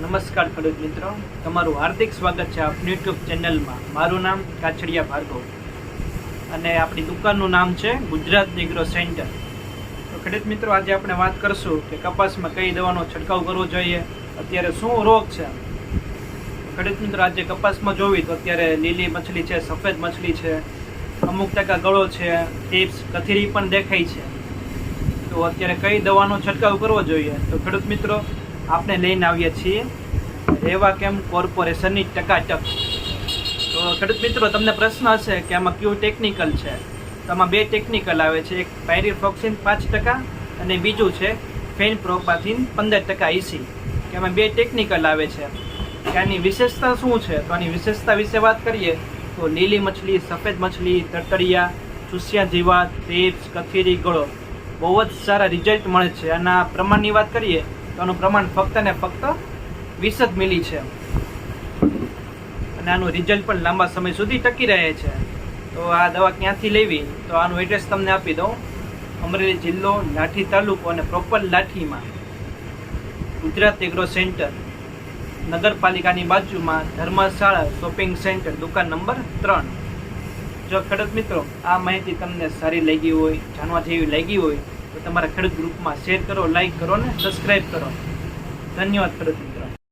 નમસ્કાર ખેડૂત મિત્રો. તમારું હાર્દિક સ્વાગત છે આપની યુટ્યુબ ચેનલમાં. મારું નામ કાછડિયા ભાર્ગવ અને આપણી દુકાનનું નામ છે ગુજરાત નિગ્રો સેન્ટર તો ખેડૂત મિત્રો, આજે આપણે વાત કરશું કે કપાસમાં કઈ દવાનો છંટકાવ કરવો જોઈએ, અત્યારે શું રોગ છે? ખેડૂત મિત્રો, આજે કપાસમાં જોવી તો અત્યારે લીલી મછલી છે, સફેદ મછલી છે, અમુક ટકા ગળો છે, ટીપ્સ, કથીરી પણ દેખાય છે. તો અત્યારે કઈ દવાનો છંટકાવ કરવો જોઈએ? તો ખેડૂત મિત્રો આપણે લઈને આવીએ છીએ રેવા કેમ કોર્પોરેશનની ટકાટક. તો ખેડૂત મિત્રો, તમને પ્રશ્ન હશે કે આમાં કયું ટેકનિકલ છે? તો આમાં બે ટેકનિકલ આવે છે. એક પાયરીફોક્સિન પાંચ ટકા અને બીજું છે ફેન પ્રોપાથિન પંદર ટકા ઇસી કે આમાં બે ટેકનિકલ આવે છે. કે આની વિશેષતા શું છે? તો આની વિશેષતા વિશે વાત કરીએ, તો લીલી મછલી, સફેદ મછલી તટડિયા ચૂસિયા જીવાત ટીપ્સ કથીરી ગળો. બહુ જ સારા રિઝલ્ટ મળે છે. આના પ્રમાણની વાત કરીએ તો આનું પ્રમાણ ફક્ત ને ફક્ત વીસ જ મિલી છે. અને આનું રિઝલ્ટ પણ લાંબા સમય સુધી ટકી રહે છે. તો આ દવા ક્યાંથી લેવી? તો આનું એડ્રેસ તમને આપી દઉં. અમરેલી જિલ્લો, લાઠી તાલુકો અને પ્રોપર લાઠીમાં. ગુજરાત એગ્રો સેન્ટર નગરપાલિકાની બાજુમાં ધર્મશાળા શોપિંગ સેન્ટર દુકાન નંબર ત્રણ. જો ખેડૂત મિત્રો, આ માહિતી તમને સારી લાગી હોય, જાણવા જેવી લાગી હોય તો તમારા ખેડૂત ગ્રુપમાં શેર કરો લાઈક કરો ને સબસ્ક્રાઈબ કરો. ધન્યવાદ ખેડૂત